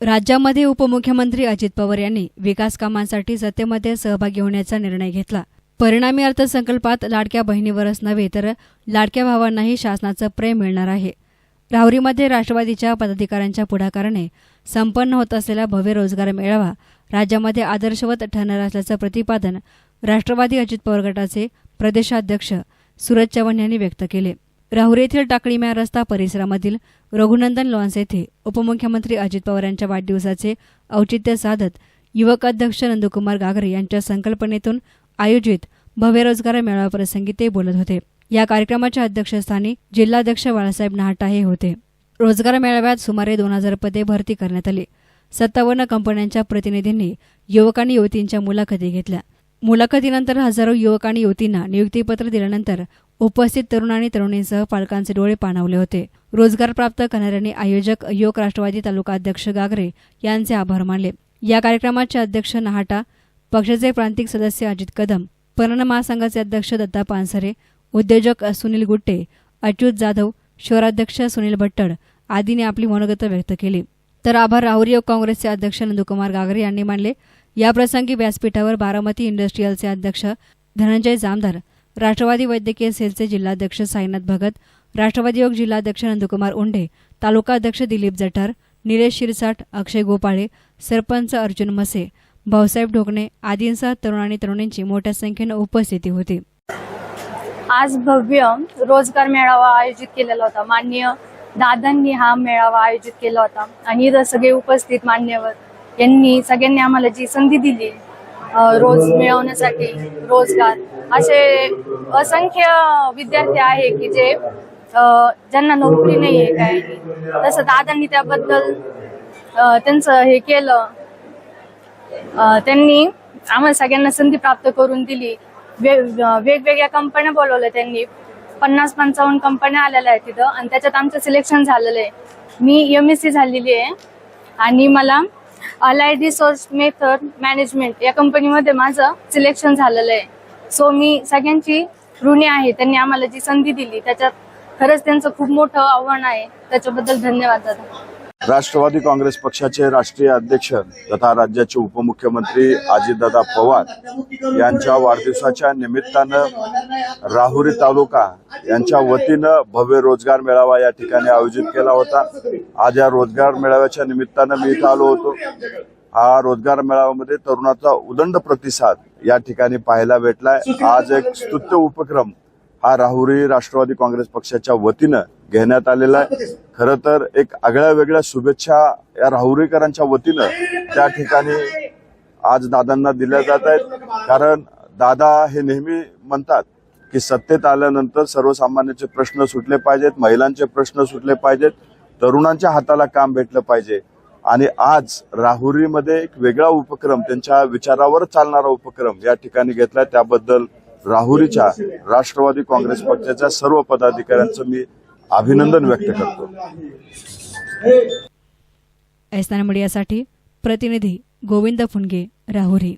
राज्यामध्ये उपमुख्यमंत्री अजित पवार यांनी विकास कामांसाठी सत्तेमध्ये सहभागी होण्याचा निर्णय घेतला. परिणामी अर्थसंकल्पात लाडक्या बहिणीवरच नव्हे तर लाडक्या भावांनाही शासनाचं प्रेम मिळणार आहे. राहुरीमध्ये राष्ट्रवादीच्या पदाधिकाऱ्यांच्या पुढाकाराने संपन्न होत असलेला भव्य रोजगार मेळावा राज्यामध्ये आदर्शवत ठरणार असल्याचं प्रतिपादन राष्ट्रवादी अजित पवार गटाचे प्रदेशाध्यक्ष सूरज चव्हाण यांनी व्यक्त केले. राहुरी येथील टाकळीम्या रस्ता परिसरामधील रघुनंदन लॉन्स येथे उपमुख्यमंत्री अजित पवार यांच्या वाढदिवसाचे औचित्य साधत युवक अध्यक्ष नंदकुमार गागरे यांच्या संकल्पनेतून आयोजित भव्य रोजगार मेळाव्याप्रसंगी ते बोलत होते. या कार्यक्रमाच्या अध्यक्षस्थानी जिल्हाध्यक्ष बाळासाहेब नाहटा हे होते. रोजगार मेळाव्यात सुमारे दोन हजार पदे भरती करण्यात आली. सत्तावन्न कंपन्यांच्या प्रतिनिधींनी युवक आणि युवतींच्या मुलाखती घेतल्या. मुलाखतीनंतर हजारो युवक आणि युवतींना नियुक्तीपत्र दिल्यानंतर उपस्थित तरुण आणि तरुणींसह पालकांचे डोळे पाणावले होते. रोजगार प्राप्त करणाऱ्यांनी आयोजक युवक राष्ट्रवादी तालुका अध्यक्ष गागरे यांचे आभार मानले. या कार्यक्रमाचे अध्यक्ष नाहाटा पक्षाचे प्रांतिक सदस्य अजित कदम पणन महासंघाचे अध्यक्ष दत्ता पानसरे उद्योजक सुनील गुट्टे अच्युत जाधव शहराध्यक्ष सुनील भट्टड आदींनी आपली मनोगत व्यक्त केली. तर आभार राहुरी काँग्रेसचे अध्यक्ष नंदकुमार गागरे यांनी मानले. याप्रसंगी व्यासपीठावर बारामती इंडस्ट्रीयलचे अध्यक्ष धनंजय जामदार राष्ट्रवादी वैद्यकीय सेलचे जिल्हाध्यक्ष साईनाथ भगत राष्ट्रवादी योग जिल्हाध्यक्ष नंदकुमार उंडे तालुका अध्यक्ष दिलीप जठार निलेश शिरसाट अक्षय गोपाळे सरपंच अर्जुन मसे भाऊसाहेब ढोकणे आदींसह तरुण आणि तरुणींची मोठ्या संख्येनं उपस्थिती होती. आज भव्य रोजगार मेळावा आयोजित केलेला होता. मान्य दादांनी हा मेळावा आयोजित केला होता. आणि इथं सगळे उपस्थित मान्यवर यांनी सगळ्यांनी आम्हाला जी संधी दिली रोज मिळवण्यासाठी रोजगार असे असंख्य विद्यार्थी आहे की जे ज्यांना नोकरी नाही आहे काय तसं दादांनी त्याबद्दल त्यांचं हे केलं. त्यांनी आम्हाला सगळ्यांना संधी प्राप्त करून दिली. वेगवेगळ्या कंपन्या बोलवल्या त्यांनी. पन्नास पंचावन्न कंपन्या आलेल्या आहेत तिथं आणि त्याच्यात आमचं सिलेक्शन झालेलं आहे. मी एम एस सी झालेली आहे. आणि मला अलाइड रिसोर्स मेथड मॅनेजमेंट या कंपनीमध्ये माझं सिलेक्शन झालेलं आहे. सो मी सगळ्यांची ऋणी आहे. त्यांनी आम्हाला जी संधी दिली त्याच्यात खरंच त्यांचं खूप मोठं आव्हान आहे. त्याच्याबद्दल धन्यवाद दादा. राष्ट्रवादी काँग्रेस पक्षाचे राष्ट्रीय अध्यक्ष तथा राज्याचे उपमुख्यमंत्री अजितदादा पवार यांच्या वाढदिवसाच्या निमित्तानं राहुरी तालुका यांच्या वतीनं भव्य रोजगार मेळावा या ठिकाणी आयोजित केला होता. आज या रोजगार मेळाव्याच्या निमित्तानं मी इथं आलो होतो. हा रोजगार मेळाव्यामध्ये तरुणाचा उदंड प्रतिसाद या ठिकाणी पाहायला भेटलाय. आज एक स्तुत्य उपक्रम हा राहुरी राष्ट्रवादी काँग्रेस पक्षाच्या वतीनं घेण्यात आलेला आहे. खरं तर एक आगळ्या वेगळ्या शुभेच्छा या राहुरीकरांच्या वतीनं त्या ठिकाणी आज दादांना दिल्या जात आहेत. कारण दादा हे नेहमी म्हणतात की सत्तेत आल्यानंतर सर्वसामान्यांचे प्रश्न सुटले पाहिजेत महिलांचे प्रश्न सुटले पाहिजेत तरुणांच्या हाताला काम भेटलं पाहिजे. आणि आज राहुरीमध्ये एक वेगळा उपक्रम त्यांच्या विचारावर चालणारा उपक्रम या ठिकाणी घेतला. त्याबद्दल राहुरीच्या राष्ट्रवादी काँग्रेस पक्षाच्या सर्व पदाधिकाऱ्यांचं मी अभिनंदन व्यक्त करतो. मीडियासाठी प्रतिनिधी गोविंद फुंगे राहुरी.